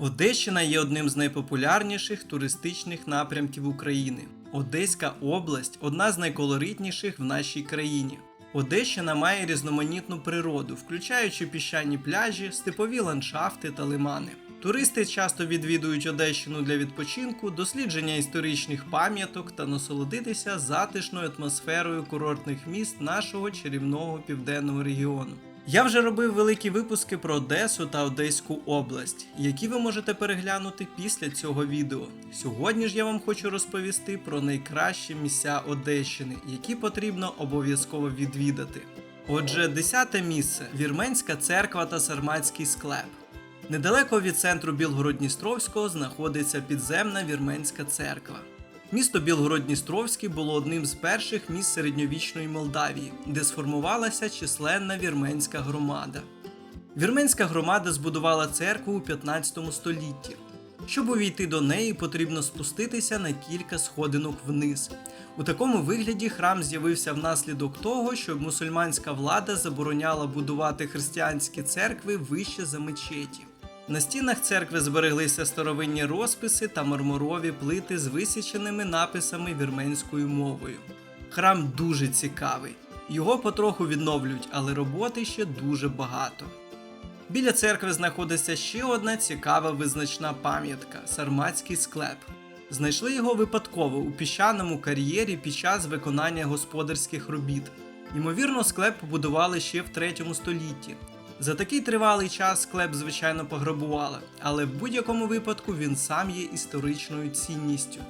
Одещина є одним з найпопулярніших туристичних напрямків України. Одеська область одна з найколоритніших в нашій країні. Одещина має різноманітну природу, включаючи піщані пляжі, степові ландшафти та лимани. Туристи часто відвідують Одещину для відпочинку, дослідження історичних пам'яток та насолодитися затишною атмосферою курортних міст нашого чарівного південного регіону. Я вже робив великі випуски про Одесу та Одеську область, які ви можете переглянути після цього відео. Сьогодні ж я вам хочу розповісти про найкращі місця Одещини, які потрібно обов'язково відвідати. Отже, 10 місце Вірменська церква та Сарматський склеп. Недалеко від центру Білгород-Дністровського знаходиться підземна вірменська церква. Місто Білгород-Дністровський було одним з перших міст середньовічної Молдавії, де сформувалася численна вірменська громада. Вірменська громада збудувала церкву у 15 столітті. Щоб увійти до неї, потрібно спуститися на кілька сходинок вниз. У такому вигляді храм з'явився внаслідок того, що мусульманська влада забороняла будувати християнські церкви вище за мечеті. На стінах церкви збереглися старовинні розписи та мармурові плити з висіченими написами вірменською мовою. Храм дуже цікавий. Його потроху відновлюють, але роботи ще дуже багато. Біля церкви знаходиться ще одна цікава визначна пам'ятка сарматський склеп. Знайшли його випадково у піщаному кар'єрі під час виконання господарських робіт. Ймовірно, склеп побудували ще в 3 столітті. За такий тривалий час склеп, звичайно, пограбували, але в будь-якому випадку він сам є історичною цінністю.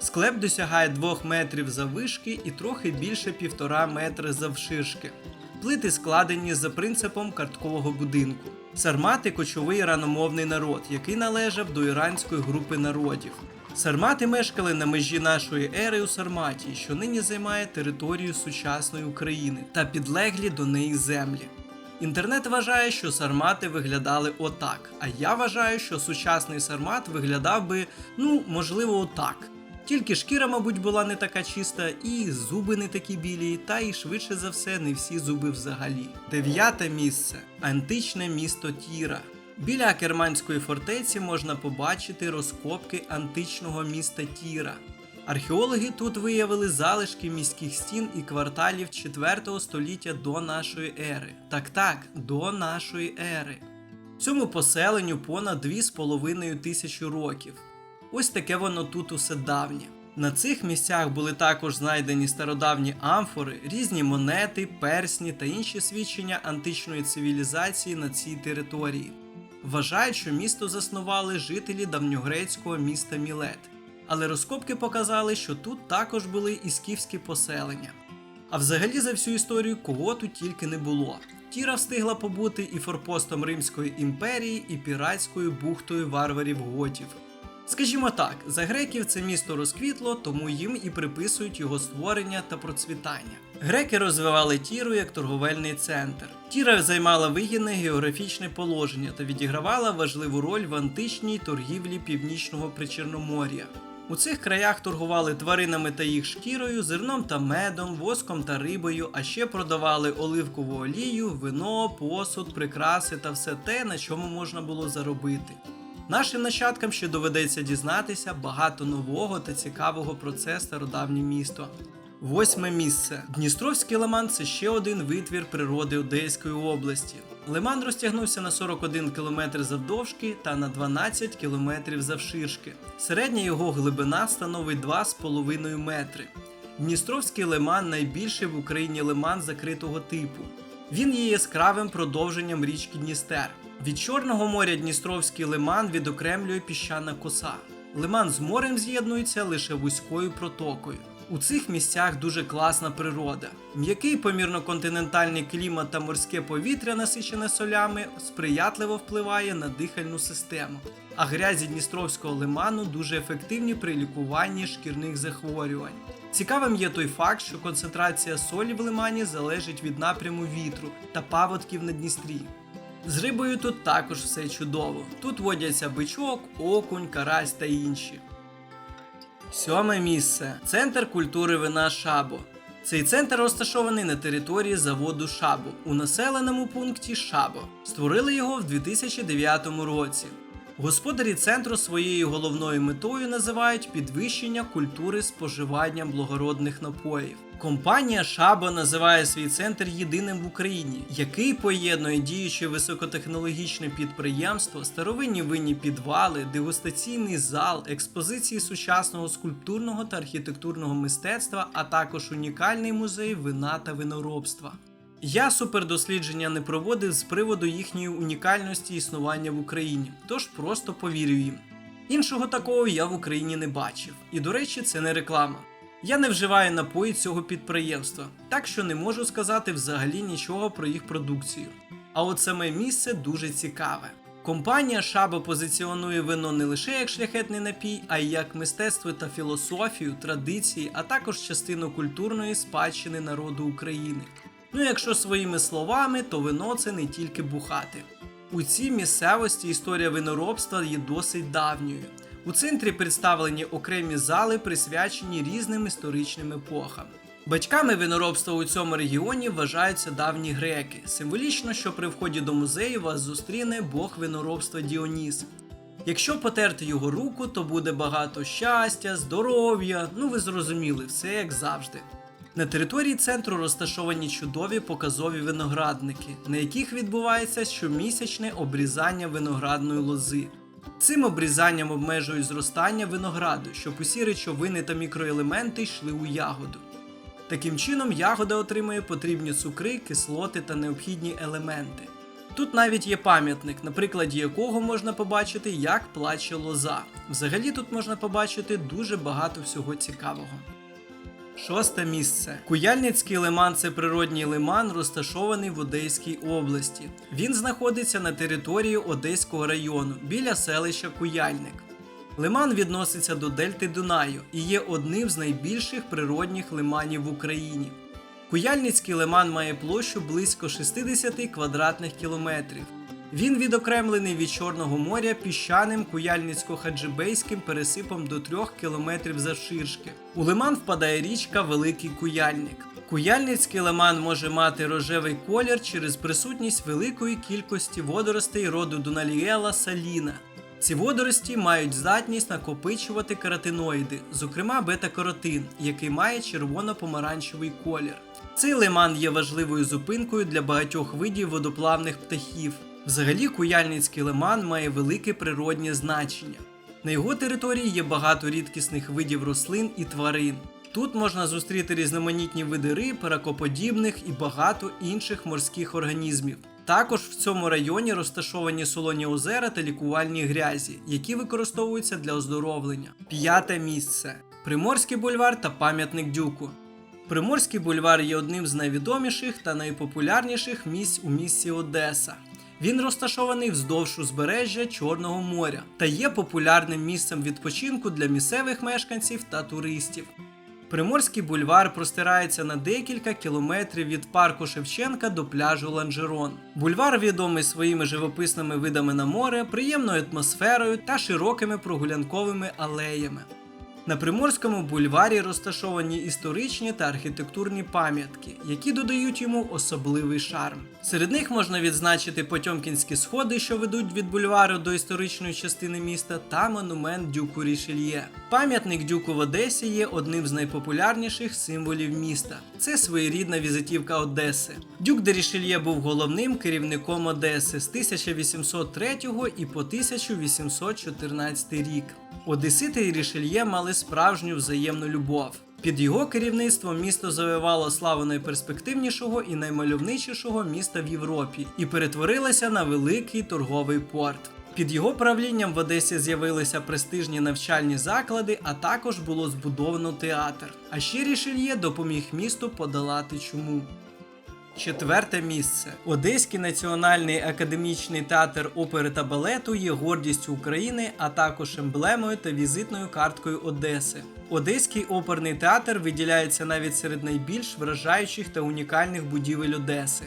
Склеп досягає 2 метрів заввишки і трохи більше 1,5 метри завширшки. Плити складені за принципом карткового будинку. Сармати кочовий раномовний народ, який належав до іранської групи народів. Сармати мешкали на межі нашої ери у Сарматії, що нині займає територію сучасної України та підлеглі до неї землі. Інтернет вважає, що сармати виглядали отак, а я вважаю, що сучасний сармат виглядав би, ну, можливо, отак. Тільки шкіра, мабуть, була не така чиста, і зуби не такі білі, та й швидше за все не всі зуби взагалі. Дев'яте місце античне місто Тіра. Біля Акерманської фортеці можна побачити розкопки античного міста Тіра. Археологи тут виявили залишки міських стін і кварталів 4 століття до нашої ери. Так так, до нашої ери. Цьому поселенню понад 2,5 тисячі років. Ось таке воно тут усе давнє. На цих місцях були також знайдені стародавні амфори, різні монети, персні та інші свідчення античної цивілізації на цій території. Вважають, що місто заснували жителі давньогрецького міста Мілет, але розкопки показали, що тут також були і скіфські поселення. А взагалі за всю історію кого тут тільки не було. Тіра встигла побути і форпостом Римської імперії, і піратською бухтою варварів готів. Скажімо так, за греків це місто розквітло, тому їм і приписують його створення та процвітання. Греки розвивали Тіру як торговельний центр. Тіра займала вигідне географічне положення та відігравала важливу роль в античній торгівлі північного причорномор'я. У цих краях торгували тваринами та їх шкірою, зерном та медом, воском та рибою, а ще продавали оливкову олію, вино, посуд, прикраси та все те, на чому можна було заробити. Нашим нащадкам ще доведеться дізнатися багато нового та цікавого про це стародавнє місто. Восьме місце. Дністровський лиман це ще один витвір природи Одеської області. Лиман розтягнувся на 41 км завдовжки та на 12 км завширшки. Середня його глибина становить 2,5 метри. Дністровський лиман найбільший в Україні лиман закритого типу. Він є яскравим продовженням річки Дністер. Від Чорного моря Дністровський лиман відокремлює піщана коса. Лиман з морем з'єднується лише вузькою протокою. У цих місцях дуже класна природа. М'який помірно-континентальний клімат та морське повітря, насичене солями, сприятливо впливає на дихальну систему. А грязі Дністровського лиману дуже ефективні при лікуванні шкірних захворювань. Цікавим є той факт, що концентрація солі в лимані залежить від напряму вітру та паводків на Дністрі. З рибою тут також все чудово. Тут водяться бичок, окунь, карась та інші. Сьоме місце центр культури вина Шабо. Цей центр розташований на території заводу Шабо у населеному пункті Шабо. Створили його в 2009 році. Господарі центру своєю головною метою називають підвищення культури споживання благородних напоїв. Компанія Шаба називає свій центр єдиним в Україні, який поєднує діюче високотехнологічне підприємство, старовинні винні підвали, дегустаційний зал, експозиції сучасного скульптурного та архітектурного мистецтва, а також унікальний музей вина та виноробства. Я супердослідження не проводив з приводу їхньої унікальності існування в Україні, тож просто повірю їм. Іншого такого я в Україні не бачив, і до речі, це не реклама. Я не вживаю напої цього підприємства, так що не можу сказати взагалі нічого про їх продукцію. А от саме місце дуже цікаве. Компанія Шаба позиціонує вино не лише як шляхетний напій, а й як мистецтво та філософію, традиції, а також частину культурної спадщини народу України. Ну, якщо своїми словами, то вино це не тільки бухати. У цій місцевості історія виноробства є досить давньою. У центрі представлені окремі зали, присвячені різним історичним епохам. Батьками виноробства у цьому регіоні вважаються давні греки. Символічно, що при вході до музею вас зустріне бог виноробства Діоніс. Якщо потерти його руку, то буде багато щастя, здоров'я, ну ви зрозуміли, все як завжди. На території центру розташовані чудові показові виноградники, на яких відбувається щомісячне обрізання виноградної лози. Цим обрізанням обмежують зростання винограду, щоб усі речовини та мікроелементи йшли у ягоду. Таким чином, ягода отримує потрібні цукри, кислоти та необхідні елементи. Тут навіть є пам'ятник, на прикладі якого можна побачити, як плаче лоза. Взагалі тут можна побачити дуже багато всього цікавого. Шосте місце. Куяльницький лиман це природній лиман, розташований в Одеській області. Він знаходиться на території Одеського району біля селища Куяльник. Лиман відноситься до Дельти Дунаю і є одним з найбільших природних лиманів в Україні. Куяльницький лиман має площу близько 60 квадратних кілометрів. Він відокремлений від Чорного моря піщаним куяльницько-хаджибейським пересипом до 3 кілометрів завширшки. У лиман впадає річка Великий Куяльник. Куяльницький лиман може мати рожевий колір через присутність великої кількості водоростей роду Дуналіела саліна. Ці водорості мають здатність накопичувати каротиноїди, зокрема бета-каротин, який має червоно-помаранчевий колір. Цей лиман є важливою зупинкою для багатьох видів водоплавних птахів. Взагалі, Куяльницький лиман має велике природнє значення. На його території є багато рідкісних видів рослин і тварин. Тут можна зустріти різноманітні види риб, ракоподібних і багато інших морських організмів. Також в цьому районі розташовані солоні озера та лікувальні грязі, які використовуються для оздоровлення. П'яте місце Приморський бульвар та пам'ятник Дюку. Приморський бульвар є одним з найвідоміших та найпопулярніших місць у місті Одеса. Він розташований вздовж узбережжя Чорного моря та є популярним місцем відпочинку для місцевих мешканців та туристів. Приморський бульвар простирається на декілька кілометрів від парку Шевченка до пляжу Ланжерон. Бульвар відомий своїми живописними видами на море, приємною атмосферою та широкими прогулянковими алеями. На Приморському бульварі розташовані історичні та архітектурні пам'ятки, які додають йому особливий шарм. Серед них можна відзначити Потьомкінські сходи, що ведуть від бульвару до історичної частини міста, та монумент Дюку Рішельє. Пам'ятник Дюку в Одесі є одним з найпопулярніших символів міста. Це своєрідна візитівка Одеси. Дюк де Рішельє був головним керівником Одеси з 1803 і по 1814 рік. Одесити і Рішельє мали справжню взаємну любов. Під його керівництвом місто завоювало славу найперспективнішого і наймальовничішого міста в Європі і перетворилося на великий торговий порт. Під його правлінням в Одесі з'явилися престижні навчальні заклади, а також було збудовано театр. А ще Рішельє допоміг місту подолати чуму. Четверте місце. Одеський національний академічний театр опери та балету є гордістю України, а також емблемою та візитною карткою Одеси. Одеський оперний театр виділяється навіть серед найбільш вражаючих та унікальних будівель Одеси.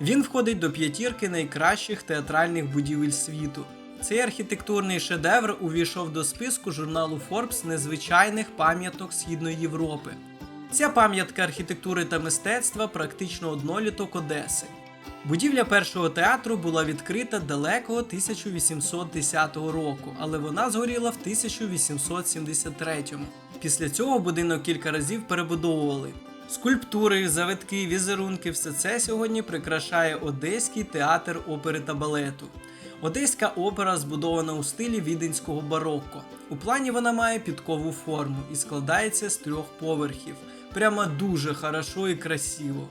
Він входить до п'ятірки найкращих театральних будівель світу. Цей архітектурний шедевр увійшов до списку журналу Forbes незвичайних пам'яток Східної Європи. Ця пам'ятка архітектури та мистецтва практично одноліток Одеси. Будівля першого театру була відкрита далекого 1810 року, але вона згоріла в 1873. Після цього будинок кілька разів перебудовували. Скульптури, завитки, візерунки все це сьогодні прикрашає Одеський театр опери та балету. Одеська опера збудована у стилі віденського барокко. У плані вона має підкову форму і складається з трьох поверхів. Прямо дуже хорошо і красиво.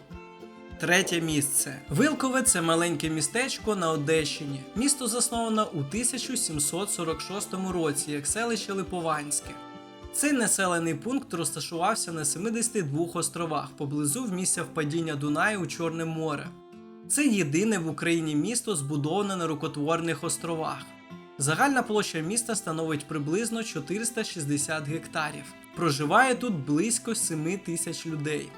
Третє місце. Вилкове це маленьке містечко на Одещині. Місто засновано у 1746 році як селище Липованське. Цей населений пункт розташувався на 72 островах поблизу вмістя впадіння Дунаю у Чорне море. Це єдине в Україні місто, збудоване на рукотворних островах. Загальна площа міста становить приблизно 460 гектарів. Проживає тут близько 7 тисяч людей.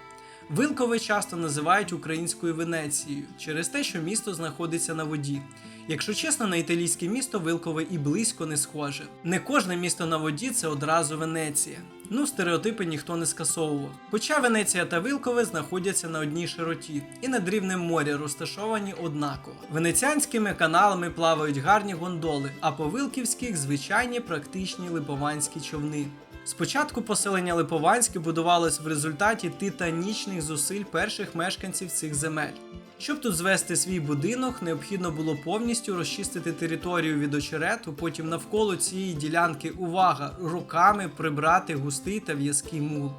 Вилкове часто називають українською Венецією через те, що місто знаходиться на воді. Якщо чесно, на італійське місто Вилкове і близько не схоже. Не кожне місто на воді це одразу Венеція. Ну, стереотипи ніхто не скасовував. Хоча Венеція та Вилкове знаходяться на одній широті і над рівнем моря розташовані однаково. Венеціанськими каналами плавають гарні гондоли, а по Вилківських звичайні практичні липованські човни. Спочатку поселення Липованське будувалось в результаті титанічних зусиль перших мешканців цих земель. Щоб тут звести свій будинок, необхідно було повністю розчистити територію від очерету, потім навколо цієї ділянки увага руками прибрати густий та в'язкий мул.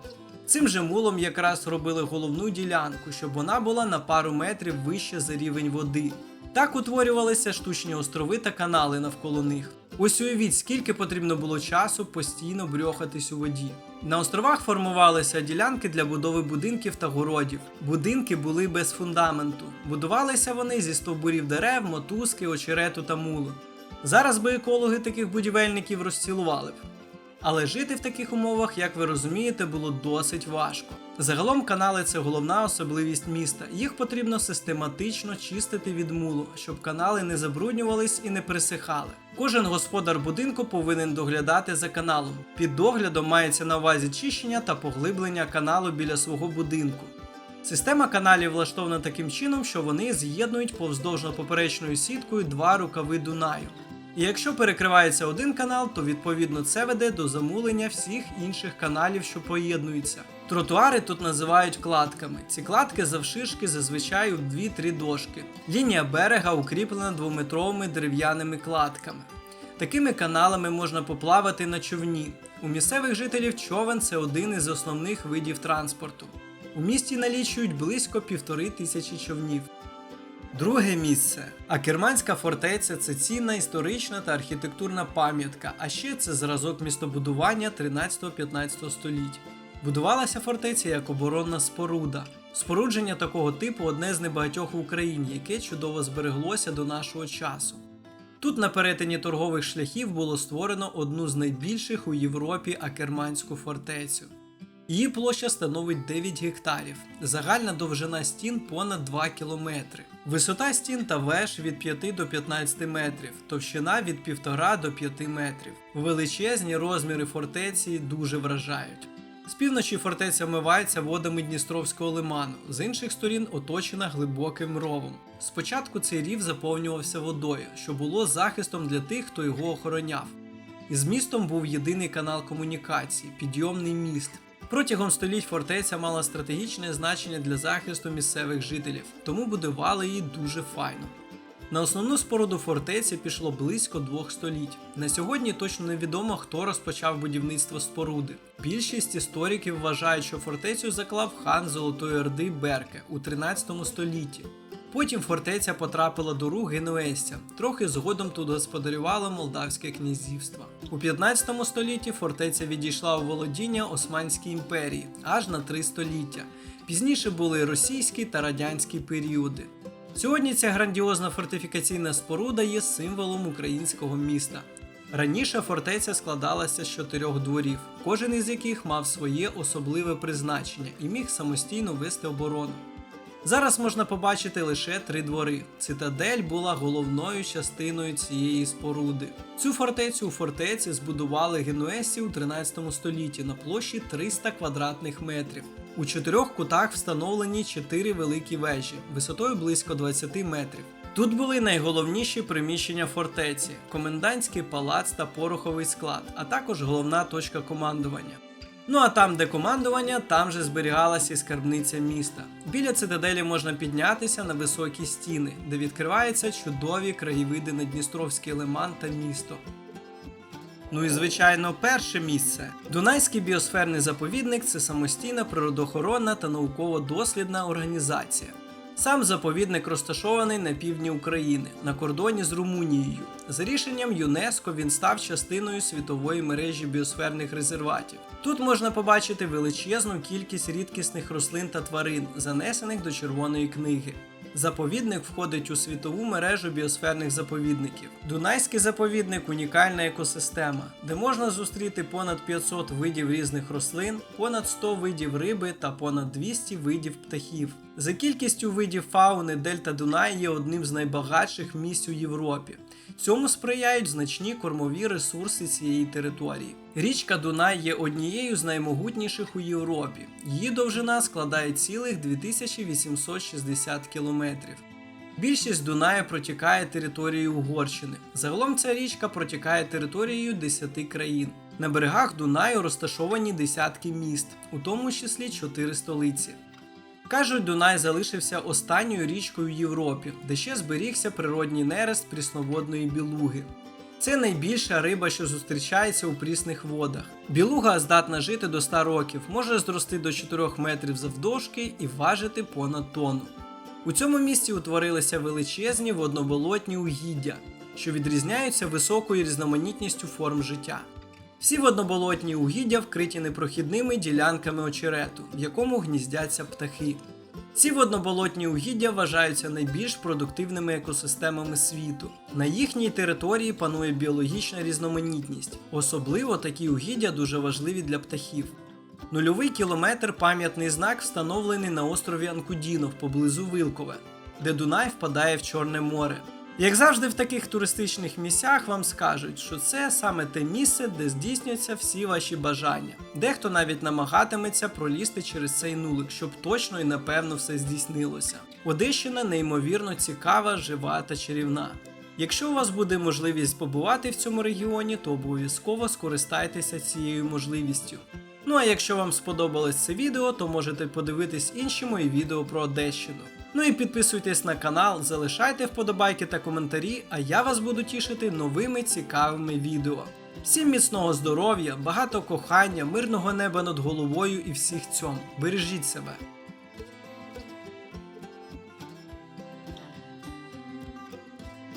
Цим же мулом якраз робили головну ділянку, щоб вона була на пару метрів вище за рівень води. Так утворювалися штучні острови та канали навколо них. Ось уявіть, скільки потрібно було часу постійно брьохатись у воді. На островах формувалися ділянки для будови будинків та городів. Будинки були без фундаменту. Будувалися вони зі стовбурів дерев, мотузки, очерету та мулу. Зараз би екологи таких будівельників розцілували б. Але жити в таких умовах, як ви розумієте, було досить важко. Загалом канали це головна особливість міста. Їх потрібно систематично чистити від мулу, щоб канали не забруднювались і не присихали. Кожен господар будинку повинен доглядати за каналом. Під доглядом мається на увазі чищення та поглиблення каналу біля свого будинку. Система каналів влаштована таким чином, що вони з'єднують повздовжно-поперечною сіткою два рукави Дунаю. І якщо перекривається один канал, то відповідно це веде до замулення всіх інших каналів, що поєднуються. Тротуари тут називають кладками. Ці кладки завширшки зазвичай у 2-3 дошки. Лінія берега укріплена двометровими дерев'яними кладками. Такими каналами можна поплавати на човні. У місцевих жителів човен це один із основних видів транспорту. У місті налічують близько півтори тисячі човнів. Друге місце. Акерманська фортеця це цінна історична та архітектурна пам'ятка, а ще це зразок містобудування 13-15 століть. Будувалася фортеця як оборонна споруда. Спорудження такого типу одне з небагатьох в Україні, яке чудово збереглося до нашого часу. Тут на перетині торгових шляхів було створено одну з найбільших у Європі Акерманську фортецю. Її площа становить 9 гектарів, загальна довжина стін понад 2 кілометри. Висота стін та веж від 5 до 15 метрів, товщина від 1,5 до 5 метрів. Величезні розміри фортеці дуже вражають. З півночі фортеця вмивається водами Дністровського лиману, з інших сторін оточена глибоким ровом. Спочатку цей рів заповнювався водою, що було захистом для тих, хто його охороняв. Із містом був єдиний канал комунікації підйомний міст. Протягом століть фортеця мала стратегічне значення для захисту місцевих жителів, тому будували її дуже файно. На основну споруду фортеці пішло близько двох століть. На сьогодні точно невідомо, хто розпочав будівництво споруди. Більшість істориків вважають, що фортецю заклав хан Золотої Орди Берке у 13 столітті. Потім фортеця потрапила до рук генуезцям. Трохи згодом тут господарювало Молдавське князівство. У 15 столітті фортеця відійшла у володіння Османській імперії аж на три століття. Пізніше були російські та радянські періоди. Сьогодні ця грандіозна фортифікаційна споруда є символом українського міста. Раніше фортеця складалася з чотирьох дворів, кожен із яких мав своє особливе призначення і міг самостійно вести оборону. Зараз можна побачити лише три двори. Цитадель була головною частиною цієї споруди. Цю фортецю у фортеці збудували генуесці у 13 столітті на площі 300 квадратних метрів. У чотирьох кутах встановлені чотири великі вежі висотою близько 20 метрів. Тут були найголовніші приміщення фортеці, комендантський палац та пороховий склад, а також головна точка командування. Ну а там, де командування, там же зберігалася і скарбниця міста. Біля цитаделі можна піднятися на високі стіни, де відкриваються чудові краєвиди на Дністровський лиман та місто. Ну і звичайно, перше місце. Дунайський біосферний заповідник це самостійна природоохоронна та науково-дослідна організація. Сам заповідник розташований на півдні України, на кордоні з Румунією. За рішенням ЮНЕСКО він став частиною світової мережі біосферних резерватів. Тут можна побачити величезну кількість рідкісних рослин та тварин, занесених до Червоної книги. Заповідник входить у світову мережу біосферних заповідників. Дунайський заповідник унікальна екосистема, де можна зустріти понад 500 видів різних рослин, понад 100 видів риби та понад 200 видів птахів. За кількістю видів фауни Дельта Дунай є одним з найбагатших місць у Європі. Цьому сприяють значні кормові ресурси цієї території. Річка Дунай є однією з наймогутніших у Європі. Її довжина складає цілих 2860 кілометрів. Більшість Дунаю протікає територією Угорщини. Загалом ця річка протікає територією 10 країн. На берегах Дунаю розташовані десятки міст, у тому числі 4 столиці. Кажуть, Дунай залишився останньою річкою в Європі, де ще зберігся природній нерест прісноводної білуги. Це найбільша риба, що зустрічається у прісних водах. Білуга здатна жити до 100 років, може зрости до 4 метрів завдовжки і важити понад тонну. У цьому місці утворилися величезні водноболотні угіддя, що відрізняються високою різноманітністю форм життя. Всі водноболотні угіддя вкриті непрохідними ділянками очерету, в якому гніздяться птахи. Ці водноболотні угіддя вважаються найбільш продуктивними екосистемами світу. На їхній території панує біологічна різноманітність. Особливо такі угіддя дуже важливі для птахів. Нульовий кілометр пам'ятний знак встановлений на острові Анкудінов поблизу Вилкове, де Дунай впадає в Чорне море. Як завжди в таких туристичних місцях вам скажуть, що це саме те місце, де здійсняться всі ваші бажання. Дехто навіть намагатиметься пролізти через цей нулик, щоб точно і напевно все здійснилося. Одещина неймовірно цікава, жива та чарівна. Якщо у вас буде можливість побувати в цьому регіоні, то обов'язково скористайтеся цією можливістю. Ну а якщо вам сподобалось це відео, то можете подивитись інші мої відео про Одещину. Ну і підписуйтесь на канал, залишайте вподобайки та коментарі, а я вас буду тішити новими цікавими відео. Всім міцного здоров'я, багато кохання, мирного неба над головою і всіх цьому. Бережіть себе!